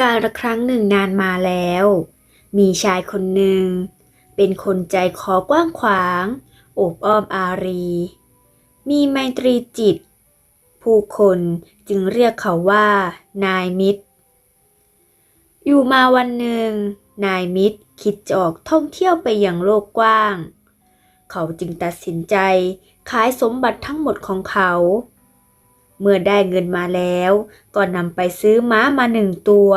กาลครั้งหนึ่งนานมาแล้ว มีชายคนหนึ่ง เป็นคนใจคอกว้างขวางโอบอ้อมอารี มีไมตรีจิต ผู้คนจึงเรียกเขาว่า นายมิตร อยู่มาวันหนึ่ง นายมิตรคิดจะออกท่องเที่ยวไปยังโลกกว้าง เขาจึงตัดสินใจขายสมบัติทั้งหมดของเขา เมื่อได้เงินมาแล้ว ก็นำไปซื้อม้ามาหนึ่งตัว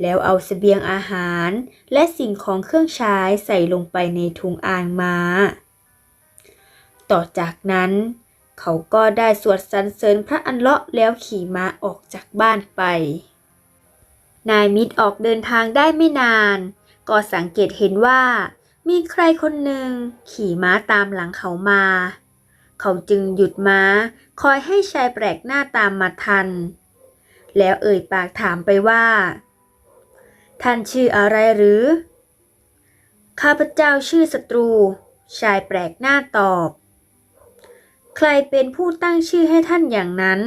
แล้วเอาเสบียงอาหารและสิ่งของเครื่องใช้ใส่ลงไปในถุงอ่างม้า ต่อจากนั้น เขาก็ได้สวดสรรเสริญพระอันเลาะแล้วขี่ม้าออกจากบ้านไป นายมิตรออกเดินทางได้ไม่นาน ก็สังเกตเห็นว่า มีใครคนหนึ่งขี่ม้าตามหลังเขามา เขาจึงหยุดม้า คอยให้ชายแปลกหน้าตามมาทัน แล้วเอ่ยปากถามไปว่า ท่านชื่ออะไรหรือ ข้าพเจ้าชื่อศัตรู ชายแปลกหน้าตอบ ใครเป็นผู้ตั้งชื่อให้ท่านอย่างนั้น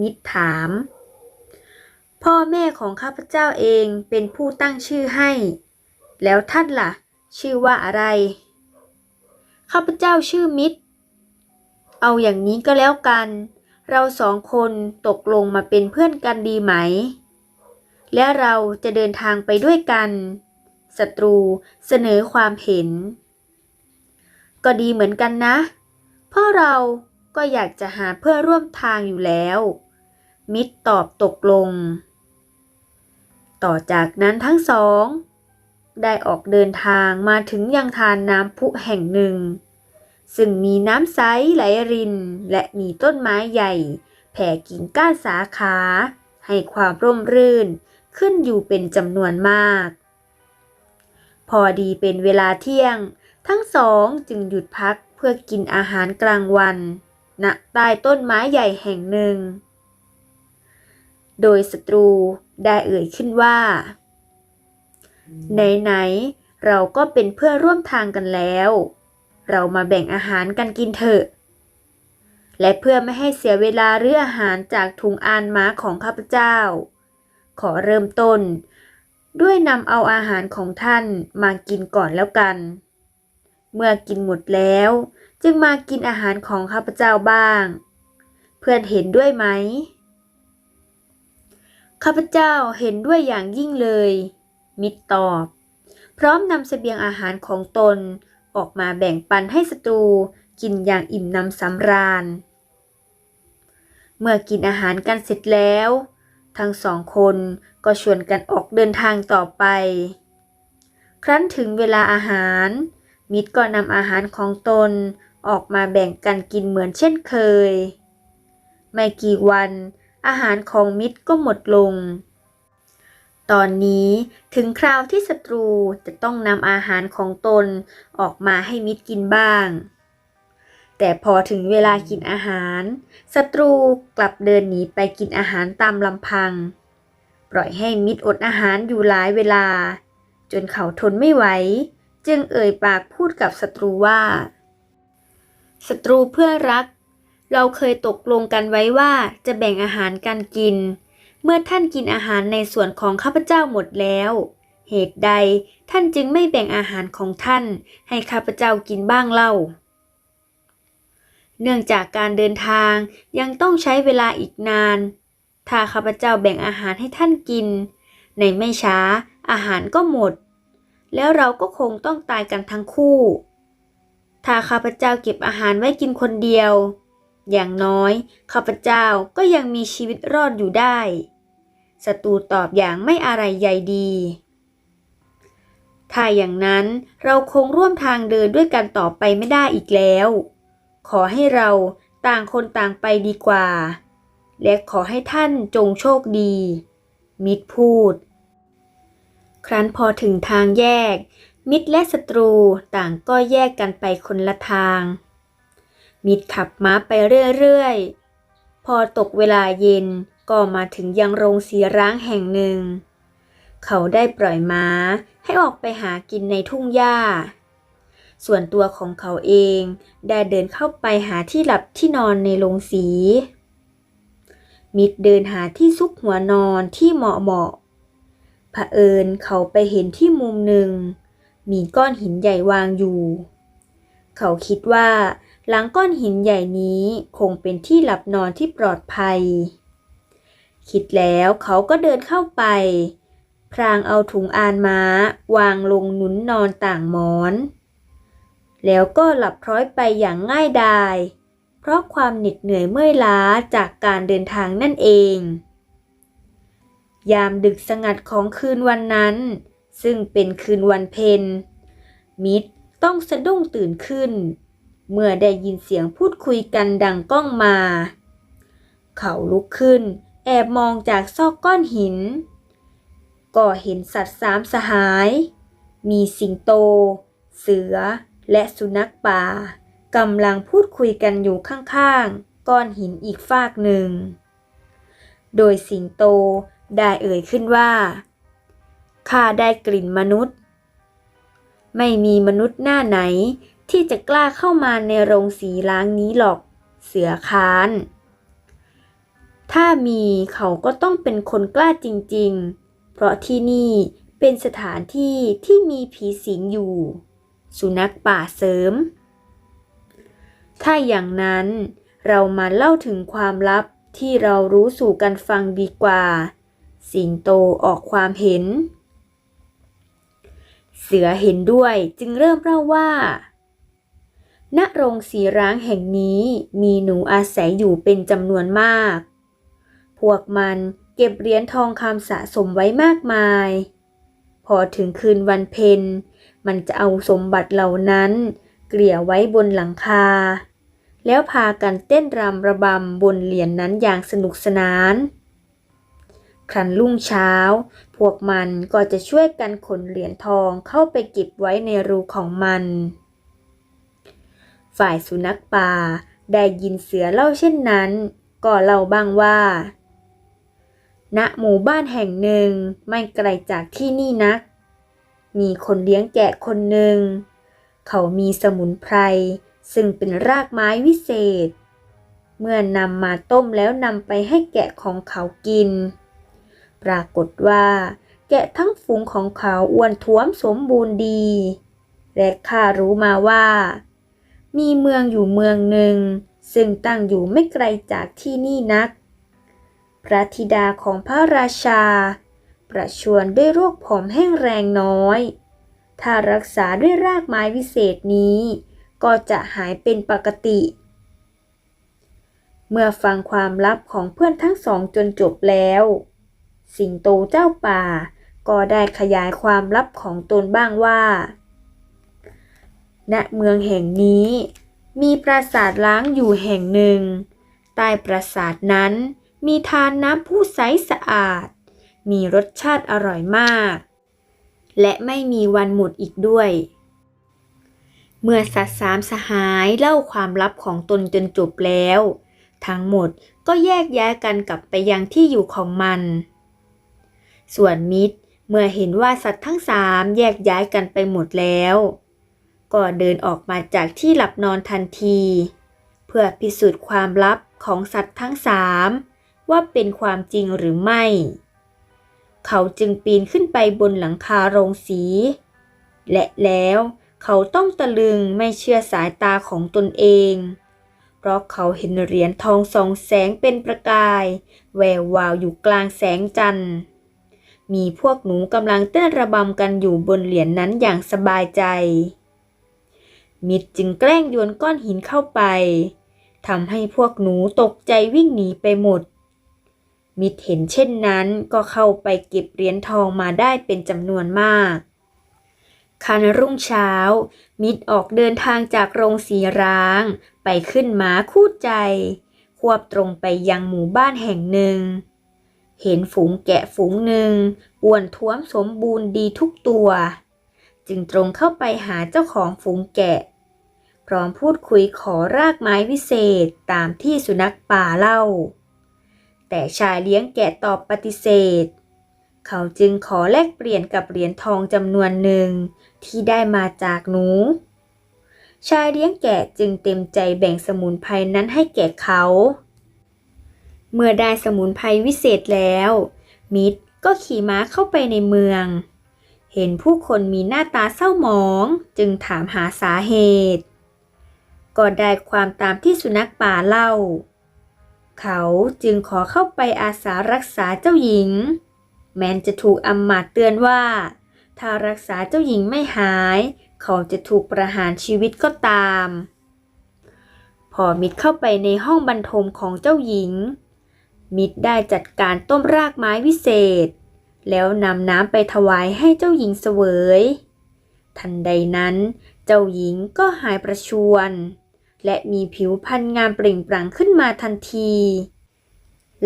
มิตรถาม พ่อแม่ของข้าพเจ้าเองเป็นผู้ตั้งชื่อให้ แล้วท่านล่ะ ชื่อว่าอะไร ข้าพเจ้าชื่อมิตร เอาอย่างนี้ก็แล้วกัน เราสองคนตกลงมาเป็นเพื่อนกันดีไหม และเราจะเดินทางไปด้วยกัน ศัตรูเสนอความเห็น ก็ดีเหมือนกันนะ เพราะเราก็อยากจะหาเพื่อนร่วมทางอยู่แล้ว มิตรตอบตกลง ต่อจากนั้นทั้งสอง ได้ออกเดินทางมาถึงยังทานน้ำพุแห่งหนึ่ง ซึ่งมีน้ำใสไหลริน และมีต้นไม้ใหญ่ แผ่กิ่งก้านสาขา ให้ความร่มรื่น ขึ้นอยู่เป็นจำนวนมาก พอดีเป็นเวลาเที่ยง ทั้งสองจึงหยุดพักเพื่อกินอาหารกลางวันณใต้ต้นไม้ใหญ่แห่งหนึ่ง โดยศัตรูได้เอ่ยขึ้นว่า ไหนๆเราก็เป็นเพื่อนร่วมทางกันแล้ว เรามาแบ่งอาหารกันกินเถอะ และเพื่อไม่ให้เสียเวลาเรื่องอาหารจากถุงอานม้าของข้าพเจ้า ขอเริ่มต้น ด้วยนำเอาอาหารของท่านมากินก่อนแล้วกัน เมื่อกินหมดแล้ว จึงมากินอาหารของข้าพเจ้าบ้าง เพื่อนเห็นด้วยไหม ข้าพเจ้าเห็นด้วยอย่างยิ่งเลย มิตรตอบ พร้อมนำเสบียงอาหารของตน ออกมาแบ่งปันให้ศัตรูกินอย่างอิ่มน้ำสำราญ เมื่อกินอาหารกันเสร็จแล้ว ทั้งสองคนก็ชวนกันออกเดินทางต่อไป ครั้นถึงเวลาอาหาร มิตรก็นำอาหารของตนออกมาแบ่งกันกินเหมือนเช่นเคย ไม่กี่วันอาหารของมิตรก็หมดลง ตอนนี้ถึงคราวที่ศัตรูจะต้องนำอาหารของตนออกมาให้มิตรกินบ้าง แต่พอถึงเวลากินอาหารศัตรูกลับเดินหนีไปกินอาหารตามลำพัง ปล่อยให้มิตรอดอาหารอยู่หลายเวลา จนเขาทนไม่ไหว จึงเอ่ยปากพูดกับศัตรูว่าศัตรูเพื่อนรัก เราเคยตกลงกันไว้ว่าจะแบ่งอาหารกันกิน เมื่อท่านกินอาหารในส่วนของข้าพเจ้าหมดแล้ว เหตุใดท่านจึงไม่แบ่งอาหารของท่านให้ข้าพเจ้ากินบ้างเล่า เนื่องจากการเดินทางยังต้องใช้เวลาอีกนาน ถ้าข้าพเจ้าแบ่งอาหารให้ท่านกิน ในไม่ช้าอาหารก็หมด แล้วเราก็คงต้องตายกันทั้งคู่ ถ้าข้าพเจ้าเก็บอาหารไว้กินคนเดียว อย่างน้อยข้าพเจ้าก็ยังมีชีวิตรอดอยู่ได้ศัตรูตอบอย่างไม่อะไรใยดี ถ้าอย่างนั้นเราคงร่วมทางเดินด้วยกันต่อไปไม่ได้อีกแล้ว ขอให้เราต่างคนต่างไปดีกว่า และขอให้ท่านจงโชคดี มิตรพูด ครั้นพอถึงทางแยก มิตรและศัตรูต่างก็แยกกันไปคนละทาง มิตรขับม้าไปเรื่อยๆ พอตกเวลาเย็นก็มาถึงยังโรงสีร้างแห่งหนึ่ง เขาได้ปล่อยม้าให้ออกไปหากินในทุ่งหญ้า ส่วนตัวของเขาเองได้เดินเข้าไปหาที่หลับที่นอนในโรงสี มิดเดินหาที่ซุกหัวนอนที่เหมาะเหมาะเผอิญเขาไปเห็นที่มุมหนึ่ง มีก้อนหินใหญ่วางอยู่ เขาคิดว่า หลังก้อนหินใหญ่นี้คงเป็นที่หลับนอนที่ปลอดภัย คิดแล้วเขาก็เดินเข้าไป พรางเอาถุงอานม้า วางลงหนุนนอนต่างหมอน แล้วก็หลับพร้อยไปอย่างง่ายดาย เพราะความเหน็ดเหนื่อยเมื่อยล้าจากการเดินทางนั่นเอง ยามดึกสงัดของคืนวันนั้น ซึ่งเป็นคืนวันเพ็ญมิตรต้องสะดุ้งตื่นขึ้น เมื่อได้ยินเสียงพูดคุยกันดังก้องมา เขาลุกขึ้น แอบมองจากซอกก้อนหิน ก็เห็นสัตว์สามสหาย มีสิงโต เสือ และสุนัขป่ากำลังพูดคุยกันอยู่ข้างๆ ก้อนหินอีกฟากหนึ่ง โดยสิงโตได้เอ่ยขึ้นว่า ข้าได้กลิ่นมนุษย์ ไม่มีมนุษย์หน้าไหน ที่จะกล้าเข้ามาในโรงสีล้างนี้หรอก เสือค้าน ถ้ามีเขาก็ต้องเป็นคนกล้าจริง ๆ เพราะที่นี่เป็นสถานที่ที่มีผีสิงอยู่ สุนัขป่าเสริม ถ้าอย่างนั้นเรามาเล่าถึงความลับที่เรารู้สู่กันฟังดีกว่า สิงโตออกความเห็น เสือเห็นด้วยจึงเริ่มเล่าว่า ณโรงสีร้างแห่งนี้มีหนูอาศัยอยู่เป็นจำนวนมาก พวกมันเก็บเหรียญทองคำสะสมไว้มากมาย พอถึงคืนวันเพ็ญมันจะเอาสมบัติเหล่านั้นเกลี่ยไว้บนหลังคา แล้วพากันเต้นรำระบำบนเหรียญนนั้นอย่างสนุกสนาน ครั้นรุ่งเช้า พวกมันก็จะช่วยกันขนเหรียญทองเข้าไปเก็บไว้ในรูของมัน ฝ่ายสุนัขป่าได้ยินเสือเล่าเช่นนั้น ก็เล่าบ้างว่า ณ หมู่บ้านแห่งหนึ่งไม่ไกลจากที่นี่นัก มีคนเลี้ยงแกะคนหนึ่ง เขามีสมุนไพร ซึ่งเป็นรากไม้วิเศษ เมื่อนำมาต้มแล้วนำไปให้แกะของเขากิน ปรากฏว่า แกะทั้งฝูงของเขาอ้วนท้วมสมบูรณ์ดี และข้ารู้มาว่า มีเมืองอยู่เมืองหนึ่ง ซึ่งตั้งอยู่ไม่ไกลจากที่นี่นัก พระธิดาของพระราชา ประชวรด้วยโรคผอมแห้งแรงน้อย ถ้ารักษาด้วยรากไม้วิเศษนี้ ก็จะหายเป็นปกติ เมื่อฟังความลับของเพื่อนทั้งสองจนจบแล้ว สิงโตเจ้าป่าก็ได้ขยายความลับของตนบ้างว่า ณเมืองแห่งนี้ มีปราสาทล้างอยู่แห่งหนึ่ง ใต้ปราสาทนั้นมีทานน้ำผู้ใสสะอาด มีรสชาติอร่อยมาก และไม่มีวันหมดอีกด้วย เมื่อสัตว์สามสหายเล่าความลับของตนจนจบแล้ว ทั้งหมดก็แยกย้ายกันกลับไปยังที่อยู่ของมัน ส่วนมิตรเมื่อเห็นว่าสัตว์ทั้งสามแยกย้ายกันไปหมดแล้ว ก็เดินออกมาจากที่หลับนอนทันที เพื่อพิสูจน์ความลับของสัตว์ทั้งสามว่าเป็นความจริงหรือไม่ เขาจึงปีนขึ้นไปบนหลังคาโรงสี และแล้วเขาต้องตะลึงไม่เชื่อสายตาของตนเอง เพราะเขาเห็นเหรียญทองสองแสงเป็นประกาย แวววาวอยู่กลางแสงจันทร์ มีพวกหนูกำลังเต้นระบำกันอยู่บนเหรียญนนั้นอย่างสบายใจ มิดจึงแกล้งโยนก้อนหินเข้าไปทำให้พวกหนูตกใจวิ่งหนีไปหมด มิดเห็นเช่นนั้นก็เข้าไปเก็บเหรียญทองมาได้เป็นจำนวนมาก คันรุ่งเช้า มิดออกเดินทางจากโรงสีร้าง ไปขึ้นม้าคู่ใจ ควบตรงไปยังหมู่บ้านแห่งหนึ่ง เห็นฝูงแกะฝูงหนึ่งอ้วนท้วมสมบูรณ์ดีทุกตัว จึงตรงเข้าไปหาเจ้าของฝูงแกะ พร้อมพูดคุยขอรากไม้วิเศษตามที่สุนัขป่าเล่า แต่ชายเลี้ยงแกะตอบปฏิเสธ เขาจึงขอแลกเปลี่ยนกับเหรียญทองจำนวนหนึ่งที่ได้มาจากหนู ชายเลี้ยงแกะจึงเต็มใจแบ่งสมุนไพรนั้นให้แก่เขา เมื่อได้สมุนไพรวิเศษแล้ว มิตรก็ขี่ม้าเข้าไปในเมือง เห็นผู้คนมีหน้าตาเศร้าหมองจึงถามหาสาเหตุ ก็ได้ความตามที่สุนัขป่าเล่า เขาจึงขอเข้าไปอาสารักษาเจ้าหญิง แมนจะถูกอำมมาตเตือนว่า ถ้ารักษาเจ้าหญิงไม่หาย เขาจะถูกประหารชีวิตก็ตาม พอมิดเข้าไปในห้องบรรทมของเจ้าหญิง มิดได้จัดการต้มรากไม้วิเศษ แล้วนำน้ำไปถวายให้เจ้าหญิงเสวย ทันใดนั้นเจ้าหญิงก็หายประชวร และมีผิวพรรณงามเปล่งปลั่งขึ้นมาทันที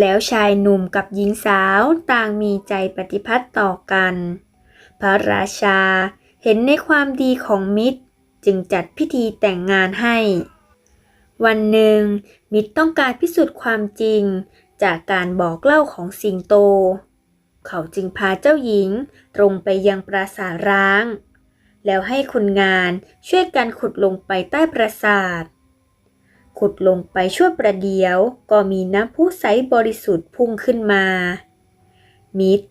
แล้วชายหนุ่มกับหญิงสาวต่างมีใจปฏิพัติต่อกัน พระราชาเห็นในความดีของมิตรจึงจัดพิธีแต่งงานให้ วันหนึ่ง มิตรต้องการพิสูจน์ความจริงจากการบอกเล่าของสิงโต เขาจึงพาเจ้าหญิงตรงไปยังปราสาทร้าง แล้วให้คนงานช่วยกันขุดลงไปใต้ปราสาท ขุดลงไปชั่วประเดียว ก็มีน้ำพุใสบริสุทธิ์พุ่งขึ้นมา มิตร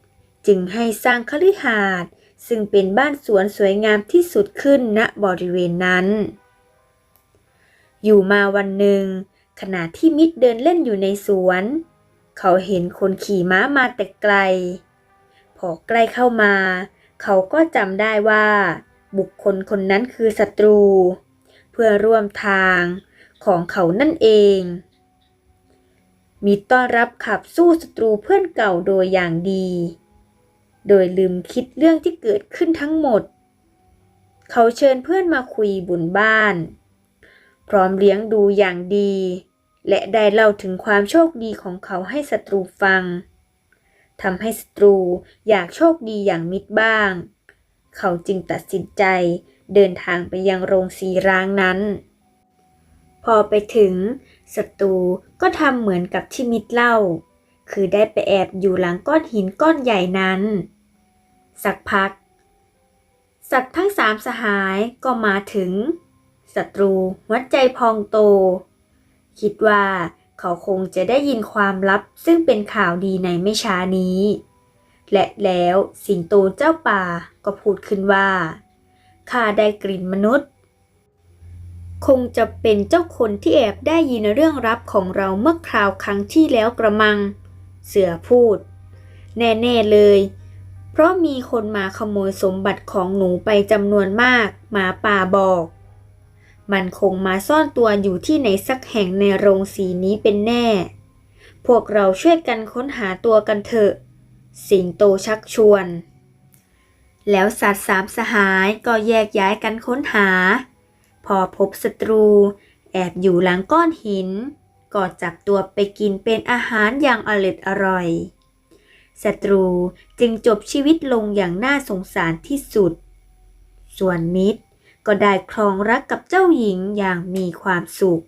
จึงให้สร้างคฤหาสน์ซึ่งเป็นบ้านสวนสวยงามที่สุดขึ้นณบริเวณนั้น อยู่มาวันหนึ่ง ขณะที่มิตรเดินเล่นอยู่ในสวน เขาเห็นคนขี่ม้ามาแต่ไกล พอใกล้เข้ามา เขาก็จำได้ว่า บุคคลคนนั้นคือศัตรู เพื่อร่วมทาง ของเขานั่นเองมิตรต้อนรับขับสู้ศัตรูเพื่อนเก่าโดยอย่างดี โดยลืมคิดเรื่องที่เกิดขึ้นทั้งหมด เขาเชิญเพื่อนมาคุยบุญบ้าน พร้อมเลี้ยงดูอย่างดี และได้เล่าถึงความโชคดีของเขาให้ศัตรูฟังทำให้ศัตรูอยากโชคดีอย่างมิตรบ้าง เขาจึงตัดสินใจเดินทางไปยังโรงสีร้างนั้น พอไปถึงศัตรูก็ทำเหมือนกับที่มิตรเล่า คือได้ไปแอบอยู่หลังก้อนหินก้อนใหญ่นั้น สักพัก สัตว์ทั้งสามสหายก็มาถึงศัตรูหัวใจพองโต คิดว่าเขาคงจะได้ยินความลับซึ่งเป็นข่าวดีในไม่ช้านี้ และแล้วสิงโตเจ้าป่าก็พูดขึ้นว่าข้าได้กลิ่นมนุษย์ คงจะเป็นเจ้าคนที่แอบได้ยินเรื่องลับของเราเมื่อคราวครั้งที่แล้วกระมัง เสือพูด แน่ๆเลย เพราะมีคนมาขโมยสมบัติของหนูไปจำนวนมากหมาป่าบอก มันคงมาซ่อนตัวอยู่ที่ไหนสักแห่งในโรงสีนี้เป็นแน่ พวกเราช่วยกันค้นหาตัวกันเถอะ สิงโตชักชวน แล้วสัตว์สามสหายก็แยกย้ายกันค้นหา พอพบศัตรู แอบอยู่หลังก้อนหิน ก็จับตัวไปกินเป็นอาหารอย่างอร่อยอร่อยศัตรูจึงจบชีวิตลงอย่างน่าสงสารที่สุด ส่วนมิตรก็ได้ครองรักกับเจ้าหญิงอย่างมีความสุข